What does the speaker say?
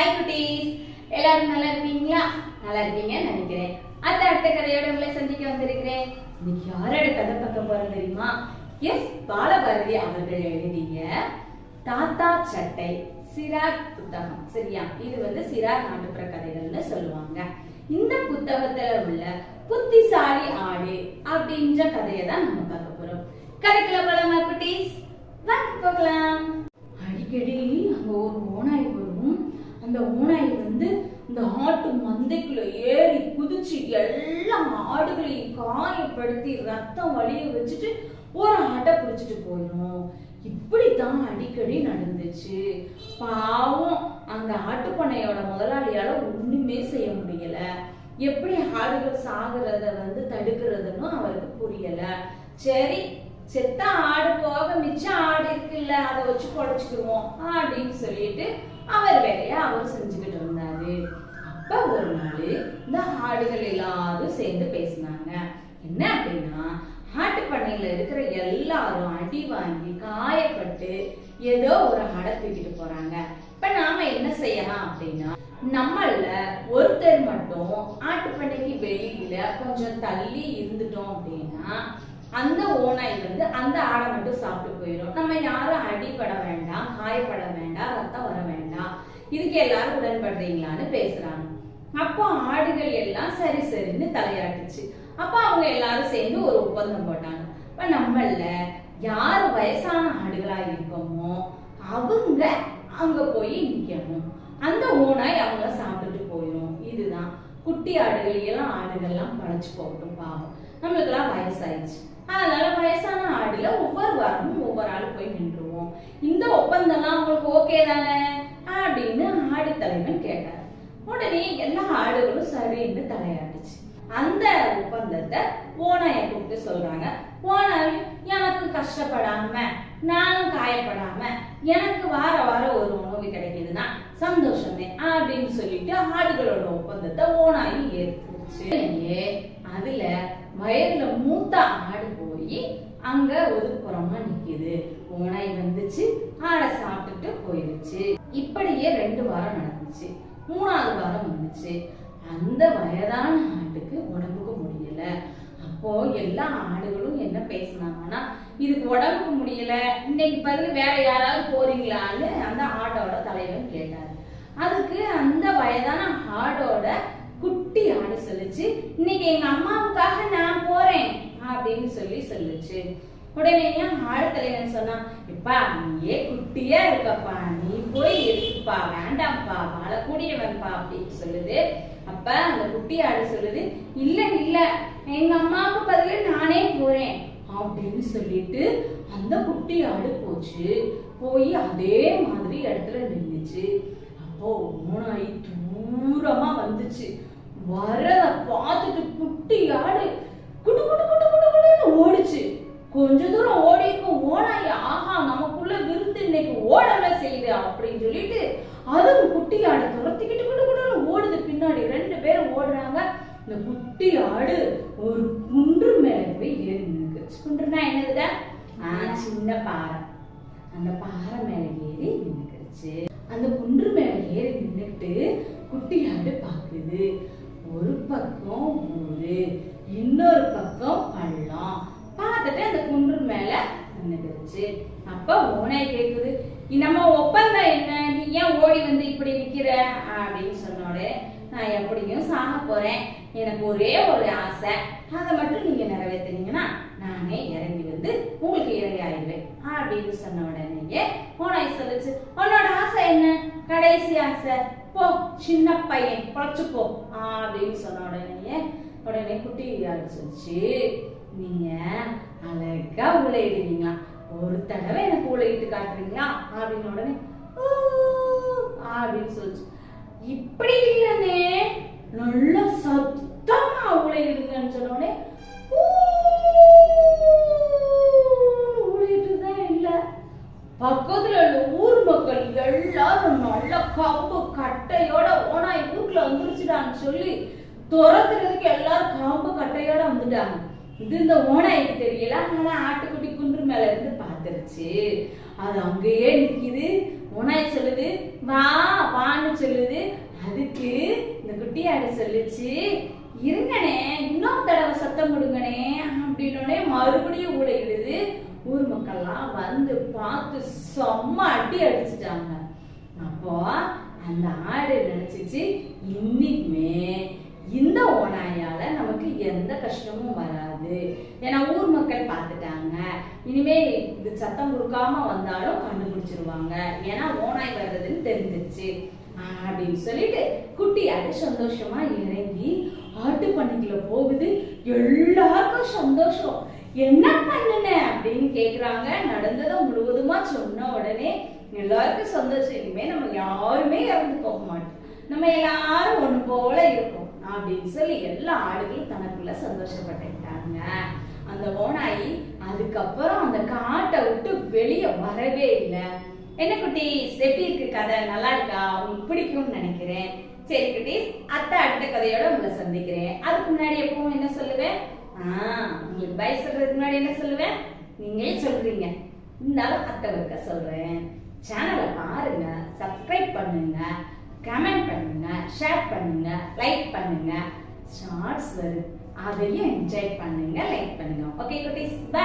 Hi குட்டீஸ் எல்லாரும் நல்லா இருக்கீங்களா? நல்லா இருக்கீங்கன்னு நினைக்கிறேன். அடுத்த அடுத்த கதையோட உங்களை சந்திக்க வந்திருக்கிறேன். இன்னைக்கு யாரோட கதை பார்க்க போறோம் தெரியுமா? எஸ் பாலபாரதி அவர்கள் எழுதிய தாத்தா சட்டை சிராக் புத்தகம். சரியா? இது வந்து சிராக் நாட்டுப்புற கதைகள்னு சொல்லுவாங்க. இந்த புத்தகத்துல உள்ள புத்திசாலி ஆடு அப்படின்ற கதையை தான் நம்ம பார்க்க போறோம். கதைக்குள்ள போலாமா குட்டீஸ் வாங்க போகலாம். அடிக்கடி அங்க ஒரு ஓனாய் அந்த ஓனாய் வந்து இந்த ஆட்டு மந்தைக்குள்ள ஏறி குதிச்சு எல்லா ஆடுகளையும் காயப்படுத்தி ரத்தம் வழிய வச்சுட்டு ஒரு ஆட்டை பிடிச்சிட்டு போயிடும் இப்படித்தான் அடிக்கடி நடந்துச்சு. பாவம் அந்த ஆட்டுப்பண்ணையோட முதலாளியால ஒண்ணுமே செய்ய முடியல. எப்படி ஆடுகள் சாகுறத வந்து தடுக்கிறதுன்னு அவருக்கு புரியல. சரி செத்த ஆடு போக மிச்சம் ஆடு இருக்குல்ல அதை வச்சு பொழைச்சுக்குவோம் அப்படின்னு சொல்லிட்டு அவர் வேலையை அவர் செஞ்சுக்கிட்டு இருந்தாரு. அப்ப ஒரு நாள் இந்த ஆடுகள் எல்லாரும் சேர்ந்து பேசினாங்க. என்ன அப்படின்னா ஆட்டு பண்ணையில இருக்கிற எல்லாரும் அடி வாங்கி காயப்பட்டு ஏதோ ஒரு ஆடை தூக்கிட்டு போறாங்க. இப்ப நாம என்ன செய்யலாம் அப்படின்னா நம்மள ஒருத்தர் மட்டும் ஆட்டுப்பண்ணைக்கு வெளியில கொஞ்சம் தள்ளி இருந்துட்டோம் அப்படின்னா அந்த ஓனாய் வந்து அந்த ஆடை மட்டும் சாப்பிட்டு போயிடும். நம்ம யாரும் அடிபட வேண்டாம் காயப்பட வேண்டாம் ரத்தம் வர வேண்டாம் இதுக்கு எல்லாரும் உடன்படுறீங்களான்னு பேசுறாங்க. அப்போ ஆடுகள் எல்லாம் சரி சரின்னு தலையாட்டுச்சு. அப்ப அவங்க எல்லாரும் சேர்ந்து ஒரு ஒப்பந்தம் போட்டாங்க. இப்ப நம்மள யார் வயசான ஆடுகளா இருக்கோமோ அவங்க அங்க போய் நிக்கணும். அந்த ஓனாய் அவங்கள சாப்பிட்டுட்டு போயிடும் இதுதான். குட்டி ஆடுகள் எல்லாம் ஆடுகள்லாம் பழச்சு போகட்டும் பாவம். நம்மளுக்கெல்லாம் வயசாயிடுச்சு. அதனால வயசான ஆடுல ஒவ்வொரு வாரமும் ஒவ்வொரு ஆள் போய் நின்றுவோம். இந்த ஒப்பந்தம்லாம் அவங்களுக்கு ஓகே தானே? அப்படின்னு உடனே எல்லா ஆடுகளும் சரின்னு தலையாடுச்சு அந்த ஒப்பந்தத்தை ஓனாய கூப்பிட்டு சொல்றாங்க. ஓனாய் எனக்கு கஷ்டப்படாம நானும் காயப்படாம எனக்கு வார வாரம் ஒரு உணவு கிடைக்குதுன்னா சந்தோஷமே அப்படின்னு சொல்லிட்டு ஆடுகளோட ஒப்பந்தத்தை ஓனாயும் ஏற்றுச்சு அதுல வயதுல மூத்த ஆடு போய் அங்க ஒரு புறமா நிக்குது. ஓனாய் வந்துச்சு ஆடை சாப்பிட்டுட்டு போயிருச்சு. இப்படியே ரெண்டு வாரம் நடந்துச்சு. மூணாவது வாரம் வந்துச்சு. அந்த வயதான ஆட்டுக்கு உடம்புக்கு முடியல. அப்போ எல்லா ஆடுகளும் என்ன பேசினாங்கன்னா இதுக்கு உடம்புக்கு முடியல. இன்னைக்கு பதில் வேற யாராவது போறீங்களான்னு அந்த ஆட்டோட தலைவன் கேட்டாரு. அதுக்கு அந்த வயதான ஆடோட குட்டி ஆடு சொல்லுச்சு இன்னைக்கு எங்க அம்மாவுக்காக நான் போறேன் அப்படின்னு சொல்லி சொல்லுச்சு. உடனே ஆடு தலைவன் சொன்னான் இப்பா நீயே குட்டியா இருக்கப்பா. நீ போய் இருக்குப்பா. கூடியவன்பா அப்படின்னு சொல்லுது. அப்ப அந்த குட்டி ஆடு சொல்லுது இல்ல இல்ல எங்க அம்மாவுக்கு பதில நானே போறேன் அப்படின்னு சொல்லிட்டு அந்த குட்டி ஆடு போச்சு. போய் அதே மாதிரி இடத்துல நின்னுச்சு. அப்போ மூணாயி தூரமா வந்துச்சு. வரத பார்த்துட்டு குட்டி ஆடு குடு குடு குடு குடு குடுன்னு ஓடுச்சு. கொஞ்ச தூரம் ஓடிக்கும் ஓனாய் ஆஹா நமக்குள்ள விருந்து இன்னைக்கு ஓடல செய்யுது அப்படின்னு சொல்லிட்டு அதுவும் குட்டி ஆடு துரத்திக்கிட்டு கூட கூட ஓடுது. பின்னாடி ரெண்டு பேரும் ஓடுறாங்க. இந்த குட்டி ஆடு ஒரு குன்று மேல போய் ஏறி நின்னுக்கு குன்றுனா என்னதுடா? ஆ சின்ன பாறை. அந்த பாறை மேல ஏறி நின்னுக்கிடுச்சு. அந்த குன்று மேல ஏறி நின்றுட்டு குட்டி ஆடு பாக்குது ஒரு பக்கம் ஊரு இன்னொரு பக்கம் பள்ளம். பார்த்துட்டு அந்த குன்று மேல நின்றுச்சு அப்ப ஓனாய் கேக்குது நம்ம ஒப்பந்தம் என்ன? நீ ஏன் ஓடி வந்து இப்படி நிக்கிற? அப்படின்னு சொன்னோட நான் எப்படியும் சாக போறேன். எனக்கு ஒரே ஒரு ஆசை. அதை மட்டும் நீங்க நிறைவேத்துனீங்கன்னா நானே இறங்கி வந்து உங்களுக்கு இறங்கி ஆயிடுவேன் அப்படின்னு சொன்ன உடனேயே ஓனாய் சொல்லுச்சு உன்னோட ஆசை என்ன? கடைசி ஆசை. போ சின்ன பையன் பொழைச்சு போ. அப்படின்னு சொன்ன உடனேயே உடனே குட்டி சொல்லிச்சு நீங்க அழகா உழையிடுவீங்களா ஒரு தடவை எனக்கு உழையிட்டு காட்டுறீங்களா? அப்படின்னு உடனே "ஊ" அப்படின்னு சொல்லிச்சு. இப்படி இல்லனே நல்ல சத்தமா உழையிடுங்கன்னு சொன்ன உடனே இல்லை. பக்கத்துல உள்ள ஊர் மக்கள் எல்லாரும் நல்ல கம்பு கட்டையோட ஓனாய் வீட்டுல வந்துருச்சுடான்னு சொல்லி துரத்துறதுக்கு எல்லாரும் கம்பு கட்டையோட வந்துட்டாங்க. இது இந்த ஓனாய்க்கு தெரியல. அதனால ஆட்டுக்குட்டி குன்று மேல இருந்து பாத்துருச்சு அது அங்கேயே நிக்குது. ஓனாய் சொல்லுது வா வான்னு சொல்லுது. அதுக்கு இந்த குட்டியாடு சொல்லுச்சு இருங்கனே இன்னொரு தடவை சத்தம் கொடுங்கனே அப்படின்னோடனே மறுபடியும் ஊழையிடுது ஊர் மக்கள்லாம் வந்து பார்த்து செம்ம அடி அடிச்சிட்டாங்க. அப்போ அந்த ஆடு நினைச்சிச்சு இன்னைக்குமே இந்த ஓனாயால நமக்கு எந்த கஷ்டமும் வராது. ஏன்னா ஊர் மக்கள் பார்த்துட்டாங்க. இனிமே இது சத்தம் கொடுக்காம வந்தாலும் கண்டுபிடிச்சிருவாங்க. ஏன்னா ஓனாய் வர்றதுன்னு தெரிஞ்சிச்சு அப்படின்னு சொல்லிட்டு குட்டி அது சந்தோஷமா இறங்கி ஆட்டு பண்ணிக்குள்ள போகுது. எல்லாருக்கும் சந்தோஷம். என்ன பண்ணுன? அப்படின்னு கேக்குறாங்க. நடந்ததை முழுவதுமா சொன்ன உடனே எல்லாருக்கும் சந்தோஷம். இனிமே நம்ம யாருமே இறந்து போக மாட்டோம். நம்ம எல்லாரும் ஒண்ணு போல இருக்கும் அப்படின்னு சொல்லி எல்லா ஆடுகளும் தனக்குள்ள சந்தோஷப்பட்டுட்டாங்க அந்த ஓனாயி அதுக்கப்புறம் அந்த காட்டை விட்டு வெளியே வரவே இல்லை. என்ன குட்டி எப்படி இருக்கு கதை நல்லா இருக்கா? உங்களுக்கு பிடிக்கும்னு நினைக்கிறேன். சரி குட்டீஸ் அத்தை அடுத்த கதையோட உங்களை சந்திக்கிறேன். அதுக்கு முன்னாடி எப்பவும் என்ன சொல்லுவேன்? ஆ உங்களுக்கு பை சொல்றதுக்கு முன்னாடி என்ன சொல்லுவேன்? நீங்களே சொல்றீங்க. இருந்தாலும் அத்தை இருக்க சொல்றேன். சேனலை பாருங்க சப்ஸ்கிரைப் பண்ணுங்க. கமெண்ட் பண்ணுங்க ஷேர் பண்ணுங்க லைக் பண்ணுங்க ஷார்ட்ஸ் வரும். அதையும் என்ஜாய் பண்ணுங்க லைக் பண்ணுங்க. ஓகே குட்டீஸ் பை